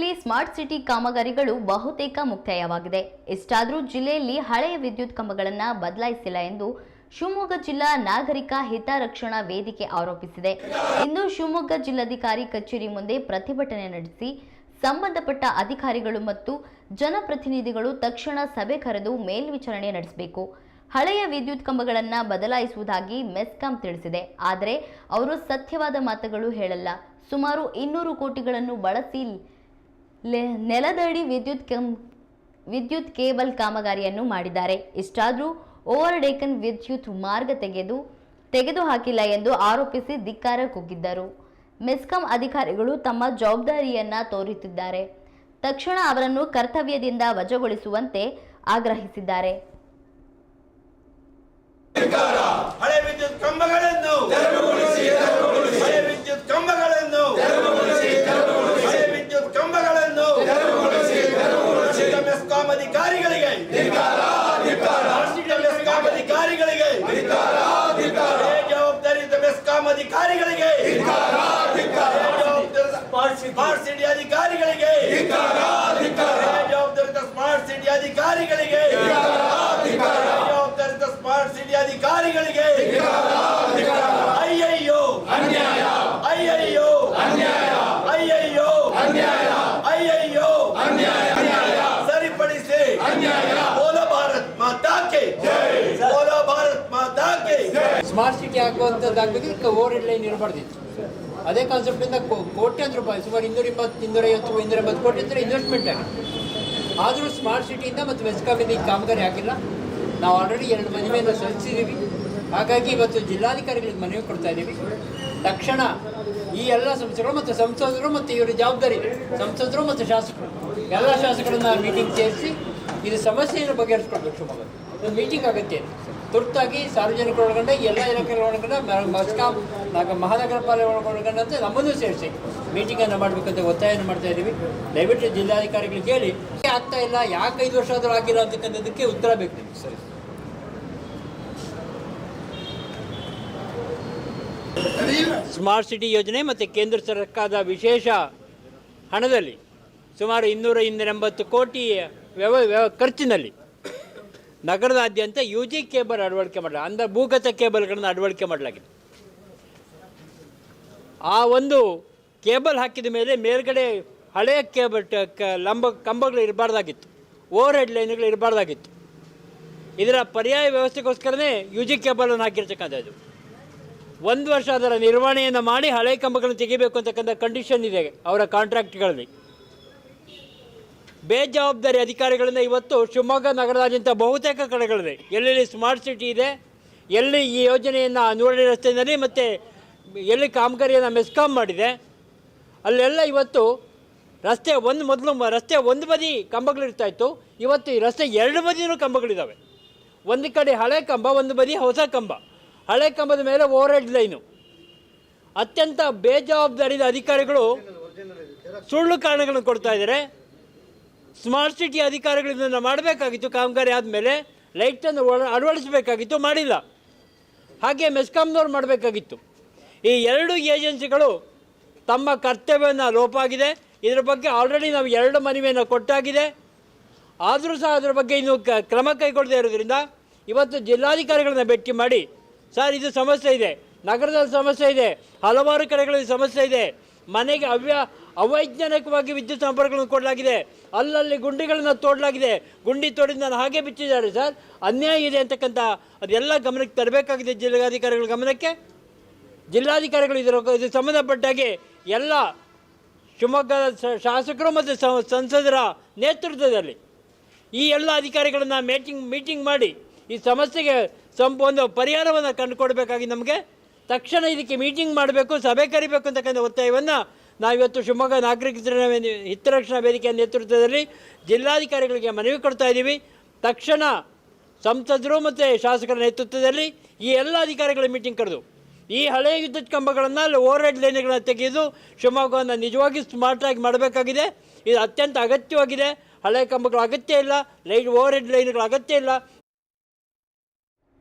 ಶಿವಮೊಗ್ಗದಲ್ಲಿ smart city ಕಾಮಗಾರಿಗಳು ಬಹುತೇಕ ಮುಕ್ತಾಯವಾಗಿದೆ. ಇಷ್ಟಾದರೂ ಜಿಲ್ಲೆಯಲ್ಲಿ ಹಳೆಯ ವಿದ್ಯುತ್ ಕಂಬಗಳನ್ನು ಬದಲಾಯಿಸಿಲ್ಲ ಎಂದು ಶಿವಮೊಗ್ಗ ಜಿಲ್ಲಾ ನಾಗರಿಕ ಹಿತರಕ್ಷಣಾ ವೇದಿಕೆ ಆರೋಪಿಸಿದೆ. ಇಂದು ಶಿವಮೊಗ್ಗ ಜಿಲ್ಲಾಧಿಕಾರಿ ಕಚೇರಿ ಮುಂದೆ ಪ್ರತಿಭಟನೆ ನಡೆಸಿ ಸಂಬಂಧಪಟ್ಟ ಅಧಿಕಾರಿಗಳು ಮತ್ತು ಜನಪ್ರತಿನಿಧಿಗಳು ತಕ್ಷಣ ಸಭೆ ಕರೆದು ಮೇಲ್ವಿಚಾರಣೆ ನಡೆಸಬೇಕು. ಹಳೆಯ ವಿದ್ಯುತ್ ಕಂಬಗಳನ್ನು ಬದಲಾಯಿಸುವುದಾಗಿ ಮೆಸ್ಕಾಂ ತಿಳಿಸಿದೆ. ಆದರೆ ಅವರು ಸತ್ಯವಾದ ಮಾತುಗಳು ಹೇಳಲ್ಲ. ಸುಮಾರು ಇನ್ನೂರು ಕೋಟಿಗಳನ್ನು ಬಳಸಿ ನೆಲದಡಿ ವಿದ್ಯುತ್ ಕಂ, ವಿದ್ಯುತ್ ಕೇಬಲ್ ಕಾಮಗಾರಿಯನ್ನು ಮಾಡಿದ್ದಾರೆ. ಇಷ್ಟಾದರೂ ಓವರ್ ಡೇಕನ್ ವಿದ್ಯುತ್ ಮಾರ್ಗ ತೆಗೆದು, ತೆಗೆದುಹಾಕಿಲ್ಲ ಎಂದು ಆರೋಪಿಸಿ ಧಿಕ್ಕಾರ ಕೂಗಿದ್ದರು. ಮೆಸ್ಕಾಂ ಅಧಿಕಾರಿಗಳು ತಮ್ಮ ಜವಾಬ್ದಾರಿಯನ್ನ ತೋರುತ್ತಿದ್ದಾರೆ ತಕ್ಷಣ ಅವರನ್ನು ಕರ್ತವ್ಯದಿಂದ ವಜಾಗೊಳಿಸುವಂತೆ ಆಗ್ರಹಿಸಿದ್ದಾರೆ. ಹಳೆ ವಿದ್ಯುತ್ ಕಂಬಗಳನ್ನು ಹಳೆ ವಿದ್ಯುತ್ ಕಂಬಗಳನ್ನು ಹಳೆ ವಿದ್ಯುತ್ ಕಂಬಗಳನ್ನು ರಾಷ್ಟ್ರೀಯ ಮೆಸ್ಕಾಂ ಅಧಿಕಾರಿಗಳಿಗೆ ರಾಷ್ಟ್ರೀಯ ಮೆಸ್ಕಾಂ ಅಧಿಕಾರಿಗಳಿಗೆ ಜವಾಬ್ದಾರಿಯುತ ಮೆಸ್ಕಾಂ ಅಧಿಕಾರಿಗಳಿಗೆ ಸ್ಮಾರ್ಟ್ ಸಿಟಿ ಅಧಿಕಾರಿಗಳಿಗೆ ಜವಾಬ್ದಾರಿತ ಸ್ಮಾರ್ಟ್ ಸಿಟಿ ಅಧಿಕಾರಿಗಳಿಗೆ ಜವಾಬ್ದಾರಿತ ಸ್ಮಾರ್ಟ್ ಸಿಟಿ ಅಧಿಕಾರಿಗಳಿಗೆ ಸ್ಮಾರ್ಟ್ ಸಿಟಿ ಹಾಕುವಂಥದ್ದಾಗಬೇಕು ಓವರ್ ಹೆಡ್ ಲೈನ್ ಇರಬಾರ್ದಿತ್ತು. ಅದೇ ಕಾನ್ಸೆಪ್ಟಿಂದ ಕೋಟ್ಯಾಂತರ ರೂಪಾಯಿ ಸುಮಾರು ಇನ್ನೂರ ಇಪ್ಪತ್ತು, ಇನ್ನೂರ ಐವತ್ತು, ಇನ್ನೂರ ಎಂಬತ್ತು ಕೋಟಿ ಅಂದರೆ ಇನ್ವೆಸ್ಟ್ಮೆಂಟ್ ಆಗಿದೆ ಆದರೂ ಸ್ಮಾರ್ಟ್ ಸಿಟಿಯಿಂದ ಮತ್ತು ಮೆಸ್ಕಾಮಿಂದ ಈ ಕಾಮಗಾರಿ ಆಗಿಲ್ಲ. ನಾವು ಆಲ್ರೆಡಿ ಎರಡು ಮನವಿಯನ್ನು ಸಲ್ಲಿಸಿದ್ದೀವಿ ಹಾಗಾಗಿ ಇವತ್ತು ಜಿಲ್ಲಾಧಿಕಾರಿಗಳಿಗೆ ಮನವಿ ಕೊಡ್ತಾ ಇದ್ದೀವಿ ತಕ್ಷಣ ಈ ಎಲ್ಲ ಸಂಸ್ಥೆಗಳು ಮತ್ತು ಸಂಸದರು ಮತ್ತು ಇವರ ಜವಾಬ್ದಾರಿ, ಸಂಸದರು ಮತ್ತು ಶಾಸಕರು, ಎಲ್ಲ ಶಾಸಕರನ್ನ ಮೀಟಿಂಗ್ ಸೇರಿಸಿ ಇದು ಸಮಸ್ಯೆಯನ್ನು ಬಗೆಹರಿಸ್ಕೊಳ್ಬೇಕು ಶಿವಮೊಗ್ಗ ಮೀಟಿಂಗ್ ಅಗತ್ಯ ತುರ್ತಾಗಿ ಸಾರ್ವಜನಿಕರು ಒಳಗೊಂಡ, ಎಲ್ಲ ಇಲಾಖೆಗಳ ಒಳಗೊಂಡ ಮಸ್ಕಾಂ, ನಾಗ ಮಹಾನಗರ ಪಾಲಿಕೆ ಒಳಗೊಂಡಂತೆ ನಮ್ಮನ್ನು ಸೇರಿಸಿ ಮೀಟಿಂಗನ್ನು ಮಾಡಬೇಕಂತ ಒತ್ತಾಯನ ಮಾಡ್ತಾ ಇದ್ದೀವಿ. ದಯವಿಟ್ಟು ಜಿಲ್ಲಾಧಿಕಾರಿಗಳಿಗೆ ಕೇಳಿ ಆಗ್ತಾ ಇಲ್ಲ, ಯಾಕೆ ಐದು ವರ್ಷ ಆದರೂ ಆಗಿಲ್ಲ ಅಂತಕ್ಕಂಥದ್ದಕ್ಕೆ ಉತ್ತರ ಬೇಕು ನಿಮಗೆ. ಸರಿ. ಸ್ಮಾರ್ಟ್ ಸಿಟಿ ಯೋಜನೆ ಮತ್ತು ಕೇಂದ್ರ ಸರ್ಕಾರದ ವಿಶೇಷ ಹಣದಲ್ಲಿ ಸುಮಾರು ಇನ್ನೂರ ಇನ್ನೂರ ಎಂಬತ್ತು ಕೋಟಿ ವ್ಯವ ವ್ಯವ ಖರ್ಚಿನಲ್ಲಿ ನಗರದಾದ್ಯಂತ ಯು ಜಿ ಕೇಬಲ್ ಅಳವಡಿಕೆ ಮಾಡಲಾಗಿದೆ. ಅಂದರೆ ಭೂಗತ ಕೇಬಲ್ಗಳನ್ನು ಅಳವಡಿಕೆ ಮಾಡಲಾಗಿದೆ. ಆ ಒಂದು ಕೇಬಲ್ ಹಾಕಿದ ಮೇಲೆ ಮೇಲ್ಗಡೆ ಹಳೆಯ ಕೇಬಲ್ ಲಂಬ ಕಂಬಗಳು ಇರಬಾರ್ದಾಗಿತ್ತು. Over head ಲೈನ್ಗಳು ಇರಬಾರ್ದಾಗಿತ್ತು. ಇದರ ಪರ್ಯಾಯ ವ್ಯವಸ್ಥೆಗೋಸ್ಕರನೇ ಯು ಜಿ ಕೇಬಲನ್ನು ಹಾಕಿರ್ತಕ್ಕಂಥದ್ದು. ಒಂದು ವರ್ಷ ಅದರ ನಿರ್ವಹಣೆಯನ್ನು ಮಾಡಿ ಹಳೆ ಕಂಬಗಳನ್ನು ತೆಗಿಬೇಕು ಅಂತಕ್ಕಂಥ ಕಂಡೀಷನ್ ಇದೆ ಅವರ ಕಾಂಟ್ರಾಕ್ಟ್ಗಳಲ್ಲಿ ಬೇಜವಾಬ್ದಾರಿ ಅಧಿಕಾರಿಗಳಿಂದ ಇವತ್ತು ಶಿವಮೊಗ್ಗ ನಗರದಾದ್ಯಂತ ಬಹುತೇಕ ಕಡೆಗಳಿದೆ. ಎಲ್ಲೆಲ್ಲಿ ಸ್ಮಾರ್ಟ್ ಸಿಟಿ ಇದೆ, ಎಲ್ಲಿ ಈ ಯೋಜನೆಯನ್ನು ನೋಡಿ ರಸ್ತೆಯಲ್ಲಿ ಮತ್ತು ಎಲ್ಲಿ ಕಾಮಗಾರಿಯನ್ನು ಮೆಸ್ಕಾಂ ಮಾಡಿದೆ, ಅಲ್ಲೆಲ್ಲ ಇವತ್ತು ರಸ್ತೆ ಒಂದು ಮೊದಲು ರಸ್ತೆ ಒಂದು ಬದಿ ಕಂಬಗಳಿರ್ತಾಯಿತ್ತು ಇವತ್ತು ಈ ರಸ್ತೆ ಎರಡು ಬದಿಯೂ ಕಂಬಗಳಿದ್ದಾವೆ ಒಂದು ಕಡೆ ಹಳೆ ಕಂಬ, ಒಂದು ಬದಿ ಹೊಸ ಕಂಬ. ಹಳೆ ಕಂಬದ ಮೇಲೆ ಓವರ್ ಹೆಡ್ ಲೈನು. ಅತ್ಯಂತ ಬೇಜವಾಬ್ದಾರಿದ ಅಧಿಕಾರಿಗಳು ಸುಳ್ಳು ಕಾರಣಗಳನ್ನು ಕೊಡ್ತಾ ಇದ್ದಾರೆ. ಸ್ಮಾರ್ಟ್ ಸಿಟಿ ಅಧಿಕಾರಿಗಳಿಂದ ಮಾಡಬೇಕಾಗಿತ್ತು, ಕಾಮಗಾರಿ ಆದಮೇಲೆ ಲೈಟನ್ನು ಅಳವಡಿಸಬೇಕಾಗಿತ್ತು, ಮಾಡಿಲ್ಲ. ಹಾಗೆ ಮೆಸ್ಕಾಮ್ನವ್ರು ಮಾಡಬೇಕಾಗಿತ್ತು. ಈ ಎರಡು ಏಜೆನ್ಸಿಗಳು ತಮ್ಮ ಕರ್ತವ್ಯನ ಲೋಪಾಗಿದೆ. ಇದರ ಬಗ್ಗೆ ಆಲ್ರೆಡಿ ನಾವು ಎರಡು ಮನವಿಯನ್ನು ಕೊಟ್ಟಾಗಿದೆ. ಆದರೂ ಸಹ ಅದರ ಬಗ್ಗೆ ಇನ್ನು ಕ್ರಮ ಕೈಗೊಳ್ಳದೇ ಇರೋದ್ರಿಂದ ಇವತ್ತು ಜಿಲ್ಲಾಧಿಕಾರಿಗಳನ್ನ ಭೇಟಿ ಮಾಡಿ, ಸರ್, ಇದು ಸಮಸ್ಯೆ ಇದೆ. ನಗರದಲ್ಲಿ ಸಮಸ್ಯೆ ಇದೆ. ಹಲವಾರು ಕಡೆಗಳಲ್ಲಿ ಸಮಸ್ಯೆ ಇದೆ. ಮನೆಗೆ ಅವ್ಯ ಅವೈಜ್ಞಾನಿಕವಾಗಿ ವಿದ್ಯುತ್ ಸಂಪರ್ಕಗಳನ್ನು ಕೊಡಲಾಗಿದೆ. ಅಲ್ಲಲ್ಲಿ ಗುಂಡಿಗಳನ್ನು ತೋಡಲಾಗಿದೆ. ಗುಂಡಿ ತೋಡಿದ ನಾನು ಹಾಗೆ ಬಿಚ್ಚಿದ್ದಾರೆ ಸರ್. ಅನ್ಯಾಯ ಇದೆ ಅಂತಕ್ಕಂಥ ಅದೆಲ್ಲ ಗಮನಕ್ಕೆ ತರಬೇಕಾಗಿದೆ ಜಿಲ್ಲಾಧಿಕಾರಿಗಳ ಗಮನಕ್ಕೆ. ಜಿಲ್ಲಾಧಿಕಾರಿಗಳು ಇದರ ಇದು ಸಂಬಂಧಪಟ್ಟಾಗಿ ಎಲ್ಲ ಶಿವಮೊಗ್ಗದ ಶಾಸಕರು ಮತ್ತು ಸಂಸದರ ನೇತೃತ್ವದಲ್ಲಿ ಈ ಎಲ್ಲ ಅಧಿಕಾರಿಗಳನ್ನು ಮೀಟಿಂಗ್ ಮೀಟಿಂಗ್ ಮಾಡಿ ಈ ಸಮಸ್ಯೆಗೆ ಸಂಪ ಒಂದು ಪರಿಹಾರವನ್ನು ಕಂಡುಕೊಡಬೇಕಾಗಿ ನಮಗೆ ತಕ್ಷಣ ಇದಕ್ಕೆ ಮೀಟಿಂಗ್ ಮಾಡಬೇಕು, ಸಭೆ ಕರಿಬೇಕು ಅಂತಕ್ಕಂಥ ಒತ್ತಾಯವನ್ನು ನಾವಿವತ್ತು ಶಿವಮೊಗ್ಗ ನಾಗರಿಕರ ಹಿತರಕ್ಷಣಾ ವೇದಿಕೆಯ ನೇತೃತ್ವದಲ್ಲಿ ಜಿಲ್ಲಾಧಿಕಾರಿಗಳಿಗೆ ಮನವಿ ಕೊಡ್ತಾ ಇದ್ದೀವಿ. ತಕ್ಷಣ ಸಂಸದರು ಮತ್ತು ಶಾಸಕರ ನೇತೃತ್ವದಲ್ಲಿ ಈ ಎಲ್ಲ ಅಧಿಕಾರಿಗಳ ಮೀಟಿಂಗ್ ಕರೆದು, ಈ ಹಳೆಯ ವಿದ್ಯುತ್ ಕಂಬಗಳನ್ನು ಅಲ್ಲಿ ಓವರ್ ಹೆಡ್ ಲೈನ್ಗಳನ್ನು ತೆಗೆದು ಶಿವಮೊಗ್ಗವನ್ನು ನಿಜವಾಗಿ ಸ್ಮಾರ್ಟಾಗಿ ಮಾಡಬೇಕಾಗಿದೆ. ಇದು ಅತ್ಯಂತ ಅಗತ್ಯವಾಗಿದೆ. ಹಳೆ ಕಂಬಗಳ ಅಗತ್ಯ ಇಲ್ಲ. ಲೈಟ್ ಓವರ್ ಹೆಡ್ ಲೈನ್ಗಳ ಅಗತ್ಯ ಇಲ್ಲ.